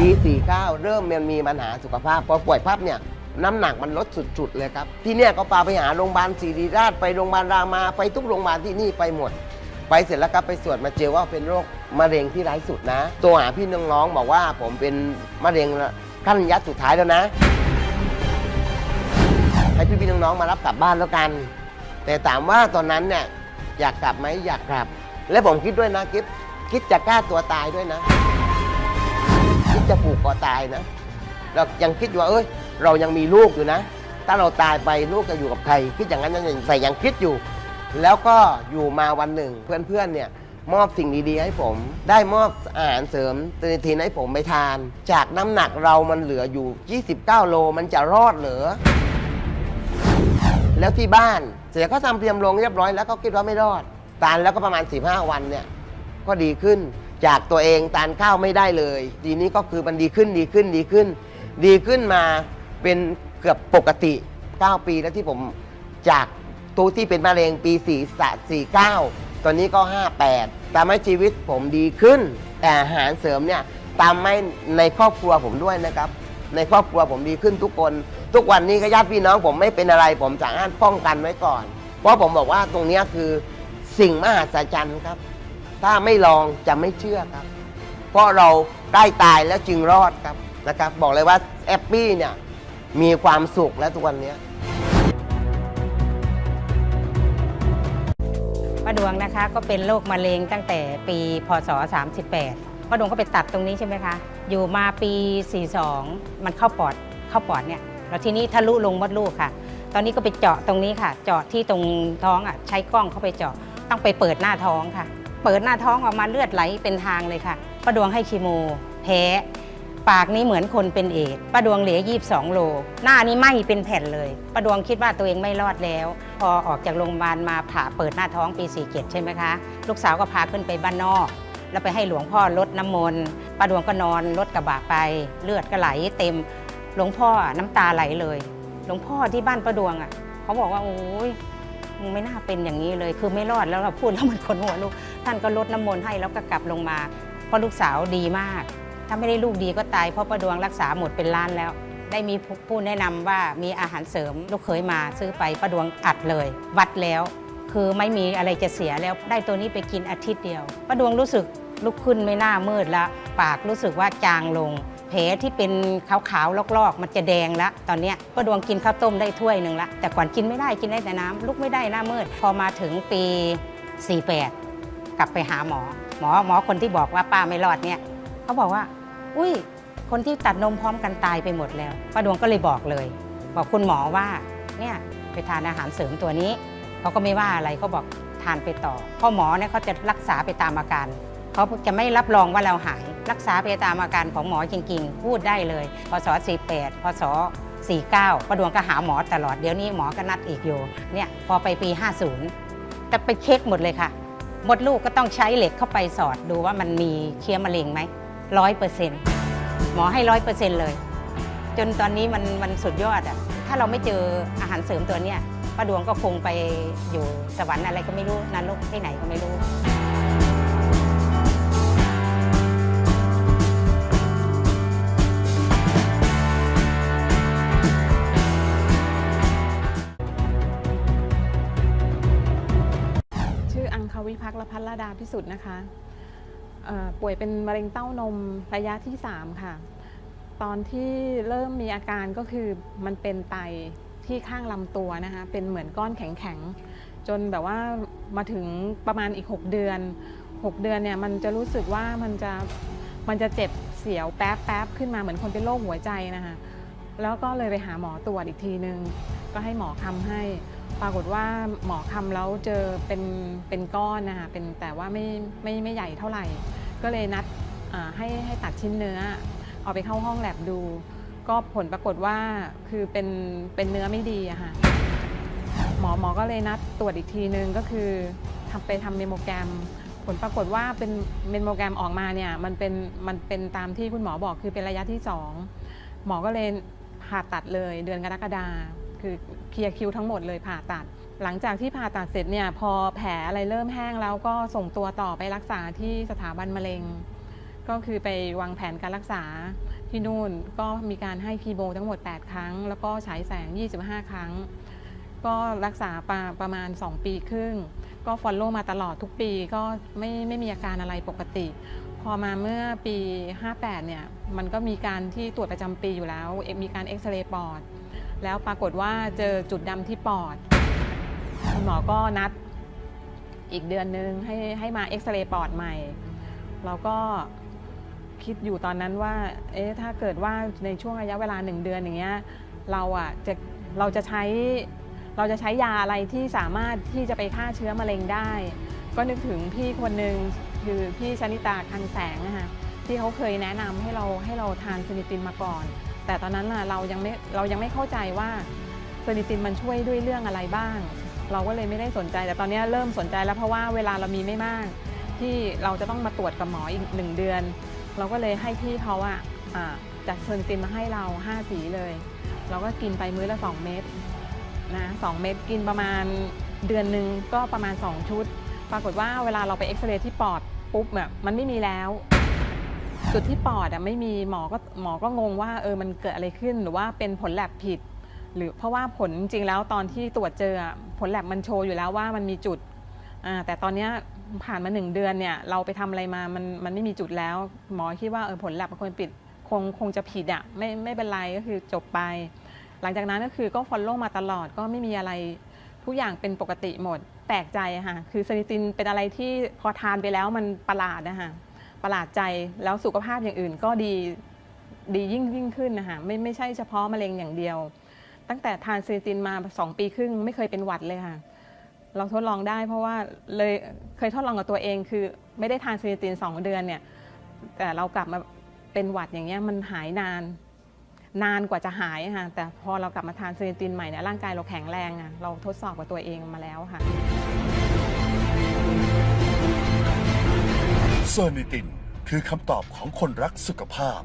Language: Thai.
ปี49 เริ่มมันมีปัญหาสุขภาพพอป่วยพับเนี่ยน้ำหนักมันลดสุดๆเลยครับ ที่เนี่ยก็พาไปหาโรงพยาบาลศิริราชไปโรงพยาบาลรามาไปทุกโรงพยาบาลที่นี่ไปหมด ไปเสร็จแล้วก็ไปตรวจมาเจอว่าเป็นโรคมะเร็งที่ร้ายสุดนะ ตัวหาพี่น้องๆบอกว่าผมเป็นมะเร็งขั้นระยะสุดท้ายแล้วนะ ให้พี่ๆน้องๆมารับกลับบ้านแล้วกัน แต่ถามว่าตอนนั้นเนี่ยอยากกลับไหมอยากกลับ และผมคิดด้วยนะกิฟคิดจะกล้าตัวตายด้วยนะ จะผูกคอตายนะ เรายังคิดว่าเอ้ย เรายังมีลูกอยู่นะ ถ้าเราตายไปลูกจะอยู่กับใคร คิดอย่างนั้นยังใส่ยังคิดอยู่ แล้วก็อยู่มาวันหนึ่งเพื่อนๆเนี่ยมอบสิ่งดีๆให้ผม ได้มอบอาหารเสริมเตนทีนให้ผมไปทาน จากน้ำหนักเรามันเหลืออยู่ 29 โลมันจะรอดเหรือแล้วที่บ้านเสียก็ทำเตรียมลงเรียบร้อยแล้วก็คิดว่าไม่รอด ตานแล้วก็ประมาณ 15 วันเนี่ย ก็ดีขึ้น จากตัวเองตานข้าวไม่ได้เลย ทีนี้ก็คือมันดีขึ้นดีขึ้นดีขึ้น ดีขึ้นมาเป็นเกือบปกติ 9 ปีแล้วที่ผมจากตัวที่เป็นมะเร็งปี4 49ตอนนี้ก็ 58ทำให้ชีวิตผมดีขึ้น แต่อาหารเสริมเนี่ยตามให้ในครอบครัวผมด้วยนะครับ ในครอบครัวผมดีขึ้นทุกคน ทุกวันนี้ก็ญาติพี่น้องผมไม่เป็นอะไร ผมสามารถป้องกันไว้ก่อน เพราะผมบอกว่าตรงนี้คือสิ่งมหัศจรรย์ครับ ถ้าไม่ลองจะไม่เชื่อครับ เพราะเราใกล้ตายแล้วจึงรอดครับนะครับ บอกเลยว่าแอปปี้เนี่ยมีความสุขแล้วทุกวันเนี้ย ป้าดวงนะคะก็เป็นโรคมะเร็งตั้งแต่ปีพศ 38ป้าดวงก็ไปตัดตรงนี้ใช่ไหมคะ อยู่มาปี 42 มันเข้าปอดเข้าปอดเนี่ยแล้วทีนี้ทะลุลงมดลูกค่ะ ตอนนี้ก็ไปเจาะตรงนี้ค่ะ เจาะที่ตรงท้องอะใช้กล้องเข้าไปเจาะต้องไปเปิดหน้าท้องค่ะ เปิดหน้าท้องออกมาเลือดไหลเป็นทางเลยค่ะป้าดวงให้คีโม แพ้ ปากนี้เหมือนคนเป็นเอดป้าดวงเหลือ22 โล หน้านี้ไหมเป็นแผ่นเลยป้าดวงคิดว่าตัวเองไม่รอดแล้ว พอออกจากโรงพยาบาลมาผ่าเปิดหน้าท้องปี47ใช่ไหมคะ ลูกสาวก็พาขึ้นไปบ้านนอกแล้วไปให้หลวงพ่อลดน้ำมนต์ป้าดวงก็นอนรถกระบะไป เลือดก็ไหลเต็ม หลวงพ่อน้ำตาไหลเลย หลวงพ่อที่บ้านป้าดวงอะ เขาบอกว่าโอ้ย มึงไม่น่าเป็นอย่างนี้เลย คือไม่รอดแล้วเราพูดแล้วมันคนหัวลูก ท่านก็ลดน้ำมนต์ให้แล้วก็กลับลงมา เพราะลูกสาวดีมาก ถ้าไม่ได้ลูกดีก็ตายเพราะป้าดวงรักษาหมดเป็นล้านแล้ว ได้มีผู้แนะนำว่ามีอาหารเสริมลูกเคยมาซื้อไปป้าดวงอัดเลย วัดแล้ว คือไม่มีอะไรจะเสียแล้วได้ตัวนี้ไปกินอาทิตย์เดียวป้าดวงรู้สึกลุกขึ้นไม่น่ามืดแล้วปากรู้สึกว่าจางลง แผลที่เป็นขาวๆลอกๆ มันจะแดงแล้วตอนเนี้ยป้าดวงกินข้าวต้มได้ถ้วยหนึ่งละแต่ก่อนกินไม่ได้กินได้แต่น้ำลุกไม่ได้หน้ามืด พอมาถึงปี 48 กลับไปหาหมอ หมอหมอคนที่บอกว่าป้าไม่รอดเนี่ยเขาบอกว่า อุ้ยคนที่ตัดนมพร้อมกันตายไปหมดแล้วป้าดวงก็เลยบอกเลย บอกคุณหมอว่าเนี่ยไปทานอาหารเสริมตัวนี้เขาก็ไม่ว่าอะไรเขาบอกทานไปต่อพ่อหมอเนี่ยเขาจะรักษาไปตามอาการเขาจะไม่รับรองว่าเราหาย รักษาไปตามอาการของหมอจริงๆ พูดได้เลยพศ48พศ49ป้าดวงก็หาหมอตลอดเดี๋ยวนี้หมอก็นัดอีกอยู่เนี่ยพอไปปี 50 แต่ไปเช็คหมดเลยค่ะ มดลูกก็ต้องใช้เหล็กเข้าไปสอดดูว่ามันมีเชื้อมะเร็งไหมร้อยเปอร์เซ็นต์หมอให้ร้อยเปอร์เซ็นต์เลย จนตอนนี้มันมันสุดยอดอะถ้าเราไม่เจออาหารเสริมตัวเนี้ยป้าดวงก็คงไปอยู่สวรรค์อะไรก็ไม่รู้นรกที่ไหนก็ไม่รู้ วิพักษ์และพัฒรดาพิสุทธิ์นะคะป่วยเป็นมะเร็งเต้านมระยะที่ 3 ค่ะ ตอนที่เริ่มมีอาการก็คือมันเป็นไตที่ข้างลำตัวนะคะเป็นเหมือนก้อนแข็งๆ จนแบบว่ามาถึงประมาณอีก 6 เดือน 6 เดือนเนี่ยมันจะรู้สึกว่ามันจะมันจะเจ็บเสียวแป๊บแป๊บขึ้นมาเหมือนคนเป็นโรคหัวใจนะคะแล้วก็เลยไปหาหมอตรวจอีกทีนึง ก็ให้หมอคำให้ ปรากฏว่าหมอคำแล้วเจอเป็นเป็นก้อนนะคะเป็นแต่ว่าไม่ไม่ไม่ใหญ่เท่าไหร่ ก็เลยนัดให้ให้ตัดชิ้นเนื้อ เอาไปเข้าห้องแลบดู ก็ผลปรากฏว่าคือเป็นเป็นเนื้อไม่ดีอะค่ะหมอหมอก็เลยนัดตรวจอีกทีนึงก็คือทำไปทำเมโมแกรม ผลปรากฏว่าเป็นเมโมแกรมออกมาเนี่ยมันเป็นมันเป็นตามที่คุณหมอบอกคือเป็นระยะที่สองหมอก็เลยผ่าตัดเลยเดือนกรกฎาคื คือเคลียร์คิวทั้งหมดเลยผ่าตัด หลังจากที่ผ่าตัดเสร็จเนี่ยพอแผลอะไรเริ่มแห้งแล้วก็ส่งตัวต่อไปรักษาที่สถาบันมะเร็ง ก็คือไปวางแผนการรักษาที่นู่นก็มีการให้คีโมทั้งหมด 8 ครั้ง แล้วก็ฉายแสง 25 ครั้ง ก็รักษาประประมาณ 2 ปีครึ่ง ก็ฟอลโล่มาตลอดทุกปีก็ไม่ไม่มีอาการอะไรปกติ พอมาเมื่อปี 58 เนี่ย มันก็มีการที่ตรวจประจำปีอยู่แล้ว มีการเอ็กซเรย์ปอด แล้วปรากฏว่าเจอจุดดำที่ปอด คุณหมอก็นัดอีกเดือนนึงให้ให้มาเอ็กซเรย์ปอดใหม่ เราก็คิดอยู่ตอนนั้นว่า เอ๊ะ ถ้าเกิดว่าในช่วงระยะเวลาหนึ่งเดือนอย่างเงี้ย เราอะจะเราจะใช้เราจะใช้ยาอะไรที่สามารถที่จะไปฆ่าเชื้อมะเร็งได้ ก็นึกถึงพี่คนหนึ่งคือพี่ชนิตาคันแสงนะคะที่เขาเคยแนะนำให้เราให้เราทานซินิตินมาก่อน แต่ตอนนั้นน่ะเรายังไม่เรายังไม่เข้าใจว่าซินิตินมันช่วยด้วยเรื่องอะไรบ้าง เราก็เลยไม่ได้สนใจ แต่ตอนนี้เริ่มสนใจแล้วเพราะว่าเวลาเรามีไม่มาก ที่เราจะต้องมาตรวจกับหมออีกหนึ่งเดือน เราก็เลยให้พี่เขาอะอ่าจัดเซนิตินมาให้เรา5สีเลย เราก็กินไปมื้อละ 2 เม็ดนะสองเม็ดกินประมาณเดือนหนึ่งก็ประมาณ 2 ชุด ปรากฏว่าเวลาเราไปเอ็กซเรย์ที่ปอดปุ๊บแบบมันไม่มีแล้ว จุดที่ปอดอะไม่มีหมอก็หมอก็งงว่าเออมันเกิดอะไรขึ้นหรือว่าเป็นผลแลบผิด หรือเพราะว่าผลจริงแล้วตอนที่ตรวจเจออะผลแลบมันโชว์อยู่แล้วว่ามันมีจุดอ่าแต่ตอนเนี้ยผ่านมาหนึ่งเดือนเนี่ยเราไปทำอะไรมามันมันไม่มีจุดแล้ว หมอคิดว่าเออผลแลบมันควรปิดคงคงจะผิดอะไม่ไม่เป็นไรก็คือจบไป หลังจากนั้นก็คือก็ฟอลโล่มาตลอดก็ไม่มีอะไรทุกอย่างเป็นปกติหมดแปลกใจอะค่ะคือซนิตินเป็นอะไรที่พอทานไปแล้วมันประหลาดนะคะ ประหลาดใจแล้วสุขภาพอย่างอื่นก็ดีดียิ่งยิ่งขึ้นนะคะไม่ไม่ใช่เฉพาะมะเร็งอย่างเดียว ตั้งแต่ทานซนิตินมา 2 ปีครึ่ง ไม่เคยเป็นหวัดเลยค่ะ เราทดลองได้เพราะว่าเลยเคยทดลองกับตัวเองคือ ไม่ได้ทานซนิติน 2 เดือนเนี่ยแต่เรากลับมาเป็นหวัดอย่างเงี้ยมันหายนาน นานกว่าจะหายค่ะแต่พอเรากลับมาทานเซนิตินใหม่เนี่ยร่างกายเราแข็งแรงอะเราทดสอบกับตัวเองมาแล้วค่ะ เซอร์นิตินคือคำตอบของคนรักสุขภาพ